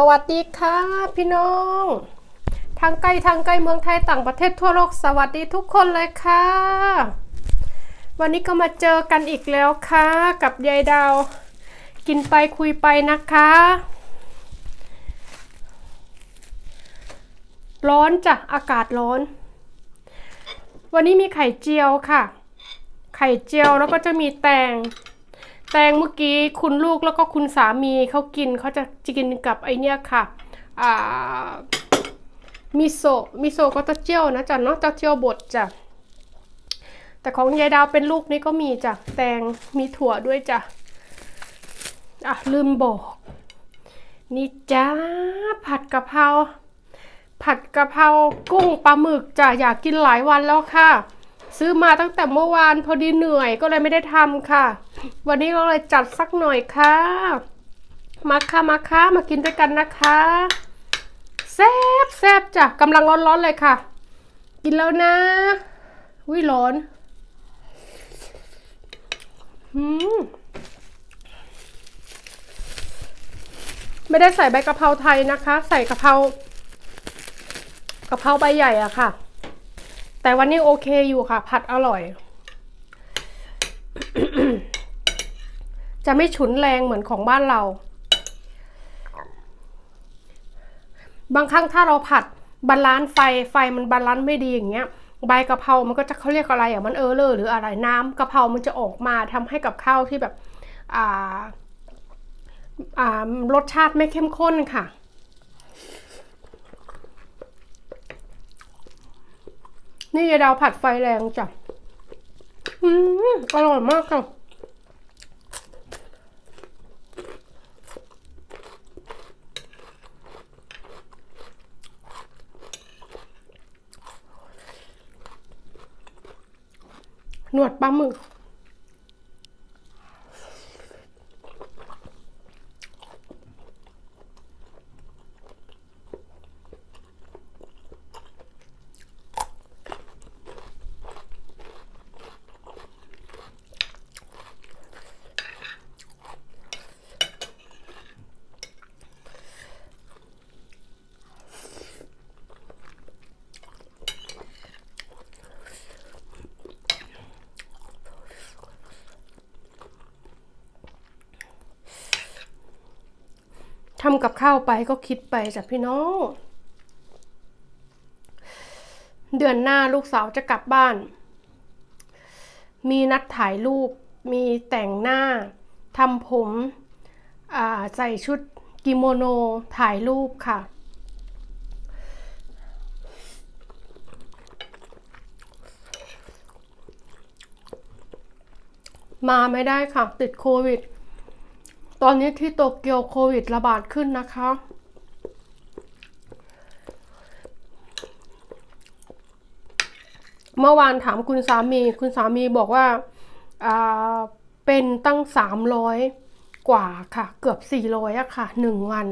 สวัสดีค่ะพี่น้อง ทางใกล้ทางใกล้เมืองไทยต่างประเทศทั่วโลก สวัสดีทุกคนเลยค่ะ วันนี้ก็มาเจอกันอีกแล้วค่ะ กับยายดาว กินไปคุยไปนะคะ ร้อนจ้ะอากาศร้อน วันนี้มีไข่เจียวค่ะ ไข่เจียวแล้วก็จะมีแตง แตงเมื่อกี้คุณลูกแล้วก็คุณสามีเขากินเขาจะกินกับไอเนี้ยค่ะมิโซะมิโซะก็จะเจียวนะจ๊ะเนาะจะเจียวบดจ้ะแต่ของยายดาวเป็นลูกนี่ก็มีจ้ะแตงมีถั่วด้วยจ้ะอะลืมบอก นี่จ้าผัดกะเพราผัดกะเพรากุ้งปลาหมึกจ้ะอยากกินหลายวันแล้วค่ะ ซื้อมาตั้งแต่เมื่อวานพอดีเหนื่อยก็เลยไม่ได้ทำค่ะ วันนี้เราเลยจัดสักหน่อยค่ะ มาค่ะมาค่ะมากินด้วยกันนะคะแซบแซบจ้ะกำลังร้อนๆเลยค่ะ กินแล้วนะวิร้อนอืมไม่ได้ใส่ใบกะเพราไทยนะคะ ใส่กะเพรากะเพราใบใหญ่อะค่ะ แต่วันนี้โอเคอยู่ค่ะ ผัดอร่อย จะไม่ฉุนแรงเหมือนของบ้านเรา บางครั้งถ้าเราผัดบาลานซ์ไฟไฟมันบาลานซ์ไม่ดีอย่างเงี้ยใบกะเพรา มันก็จะเขาเรียกอะไรอะ มันเออเลอร์หรืออะไรน้ำกะเพรา มันจะออกมาทำให้กับข้าวที่แบบ อ่า อ่ารสชาติไม่เข้มข้นค่ะ นี่ยายดาวผัดไฟแรงจ้ะ อืมอร่อยมากค่ะ นวดปลาหมึก ทำกับข้าวไปก็คิดไปจ้ะพี่น้อง เดือนหน้าลูกสาวจะกลับบ้าน มีนัดถ่ายรูป มีแต่งหน้าทำผมอ่าใส่ชุดกิโมโนถ่ายรูปค่ะ มาไม่ได้ค่ะ ติดโควิด ตอนนี้ที่โตเกียวโควิดระบาดขึ้นนะคะ เมื่อวานถามคุณสามี คุณสามีบอกว่าาเป็นตั้งสามร้อยกว่าค่ะ เกือบสี่ร้อยอะค่ะหนึ่งวัน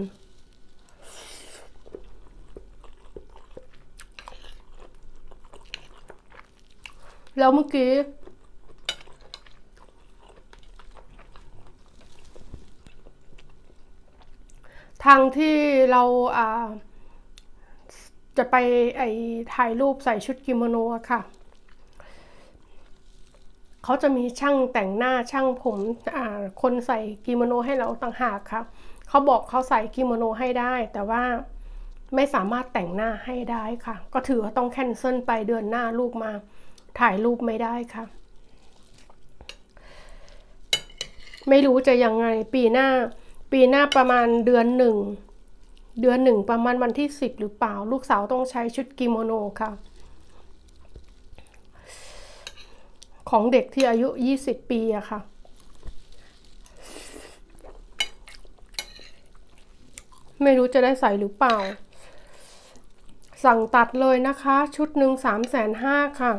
แล้วเมื่อกี้ ทางที่เราจะไปไอถ่ายรูปใส่ชุดกิโมโนค่ะ เขาจะมีช่างแต่งหน้าช่างผมคนใส่กิโมโนให้เราต่างหากค่ะ เขาบอกเขาใส่กิโมโนให้ได้ แต่ว่าไม่สามารถแต่งหน้าให้ได้ค่ะ ก็ถือว่าต้องแคนเซิลไปเดือนหน้าลูกมาถ่ายรูปไม่ได้ค่ะ ไม่รู้จะยังไงปีหน้า ปีหน้าประมาณเดือนหนึ่ง เดือนหนึ่งประมาณวันที่สิบหรือเปล่า ลูกสาวต้องใช้ชุดกิโมโนค่ะ ของเด็กที่อายุยี่สิบปีอะค่ะไม่รู้จะได้ใส่หรือเปล่า สั่งตัดเลยนะคะ ชุดหนึ่งสามแสนห้าค่ะ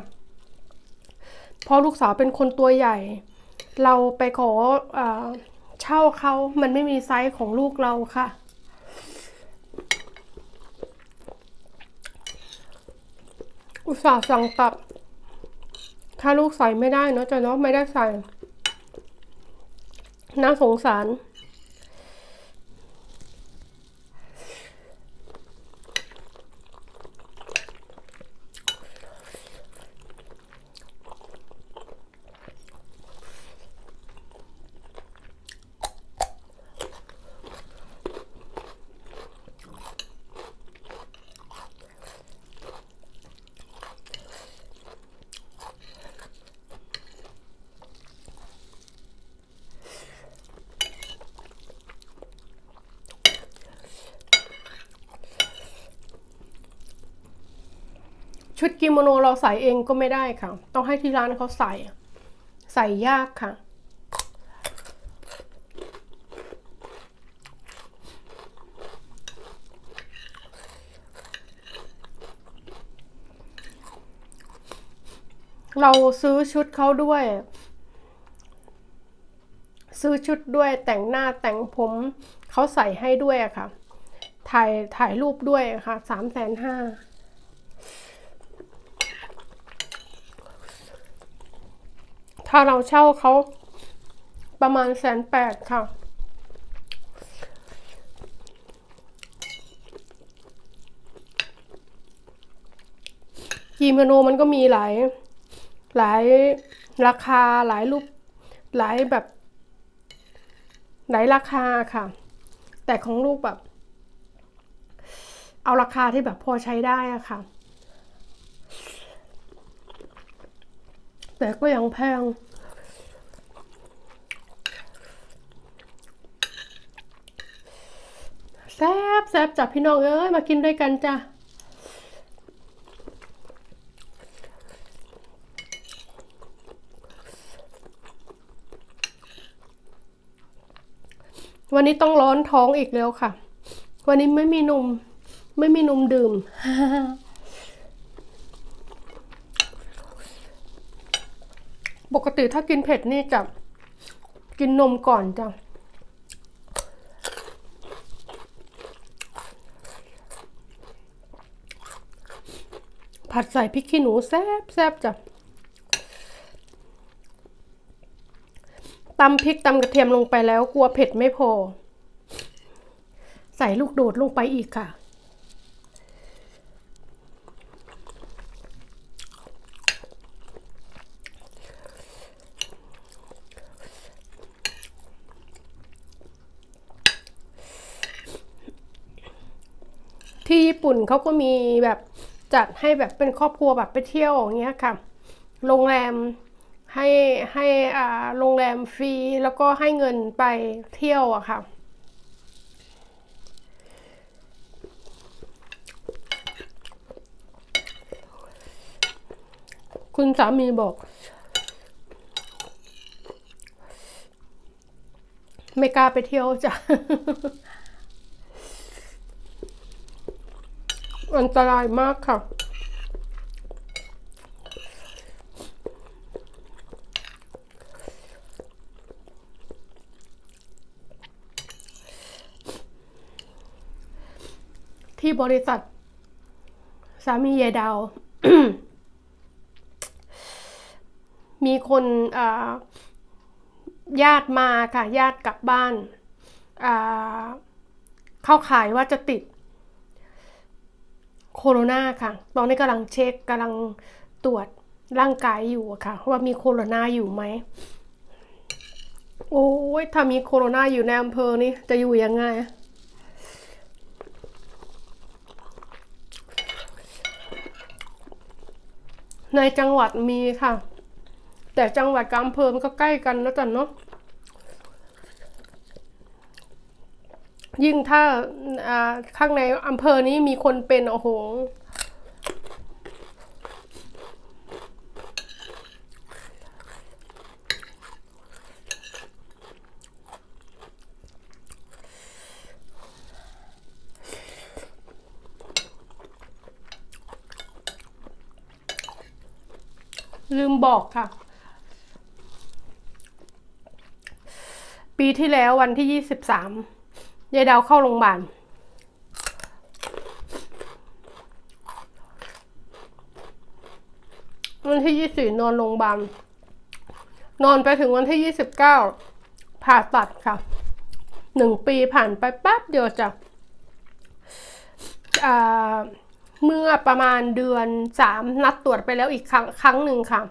เพราะลูกสาวเป็นคนตัวใหญ่ เราไปขอเออ เช่าเขามันไม่มีไซส์ของลูกเราค่ะ อุตส่าห์สั่งตับ ถ้าลูกใส่ไม่ได้เนาะจะเนาะไม่ได้ใส่ น่าสงสาร ชุดกิโมโนเราใส่เองก็ไม่ได้ค่ะ ต้องให้ที่ร้านเขาใส่ ใส่ยากค่ะ เราซื้อชุดเขาด้วย ซื้อชุดด้วยแต่งหน้าแต่งผมเขาใส่ให้ด้วยอะค่ะ ถ่ายถ่ายรูปด้วยอะค่ะสามแสนห้า ถ้าเราเช่าเขาประมาณแสนแปดค่ะ กีโมโนมันก็มีหลาย หลายราคาหลายรูป หลายแบบ หลายราคาค่ะ แต่ของลูกแบบ เอาราคาที่แบบพอใช้ได้อะค่ะ แต่ก็ยังแพง แซบแซบจับพี่น้องเอ้ย มากินด้วยกันจ้ะวันนี้ต้องร้อนท้องอีกแล้วค่ะ วันนี้ไม่มีนม ไม่มีนมดื่ม ปกติถ้ากินเผ็ดนี่จะกินนมก่อนจ้ะผัดใส่พริกขี้หนูแซบแซบจ้ะตำพริกตำกระเทียมลงไปแล้วกลัวเผ็ดไม่พอ ใส่ลูกโดดลงไปอีกค่ะ ที่ญี่ปุ่นเขาก็มีแบบจัดให้แบบเป็นครอบครัวแบบไปเที่ยวอย่างเงี้ยค่ะ โรงแรมให้ให้อ่าโรงแรมฟรีแล้วก็ให้เงินไปเที่ยวอะค่ะ คุณสามีบอกไม่กล้าไปเที่ยวจ้ะ อันตรายมากค่ะ ที่บริษัท สามียายดาว มีคนญาติมาค่ะ ญาติกลับบ้าน เข้าขายว่าจะติด คโรนาค่ะ ตอนนี้กำลังเช็คกำลังตรวจร่างกายอยู่อะค่ะ ว่ามีโคโรนาอยู่ไหม โอ้ยถ้ามีโคโรนาอยู่ในอำเภอนี่จะอยู่ยังไงในจังหวัดมีค่ะ แต่จังหวัดกับอำเภอมันก็ใกล้กันแล้วกันเนาะ ยิ่งถ้าข้างในอำเภอนี้มีคนเป็นโอ้โหลืมบอกค่ะ ปีที่แล้ววันที่ยี่สิบสาม ยายดาวเข้าโรงพยาบาลวันที่ยี่สี่นอนโรงพยาบาลนอนไปถึงวันที่ยี่สิบเก้าผ่าตัดค่ะหนึ่งปีผ่านไปแป๊บเดียวจ้ะเมื่อประมาณเดือนสามนัดตรวจไปแล้วอีกครั้งครั้งหนึ่งค่ะ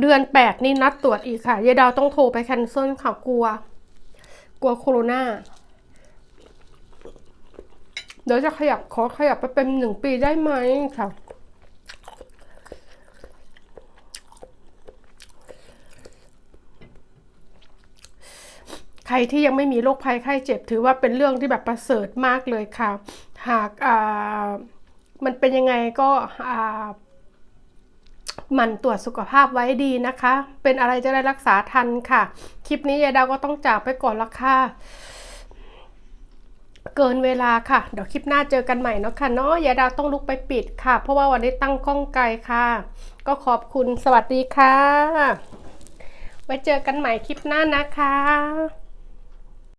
เดือนแปดนี่นัดตรวจอีกค่ะยายดาวต้องโทรไปแคนเซิลค่ะกลัว กลัวโคโรนา เดี๋ยวจะขยับขอขยับไปเป็นหนึ่งปีได้ไหมค่ะใครที่ยังไม่มีโรคภัยไข้เจ็บ ถือว่าเป็นเรื่องที่แบบประเสริฐมากเลยค่ะ หากมันเป็นยังไงก็หมั่นตรวจสุขภาพไว้ดีนะคะ เป็นอะไรจะได้รักษาทันค่ะ คลิปนี้ยายดาวก็ต้องจากไปก่อนละค่ะ เกินเวลาค่ะ เดี๋ยวคลิปหน้าเจอกันใหม่เนาะค่ะเนาะยายดาวต้องลุกไปปิดค่ะ เพราะว่าวันนี้ตั้งกล้องไกลค่ะ ก็ขอบคุณสวัสดีค่ะ ไว้เจอกันใหม่คลิปหน้านะคะ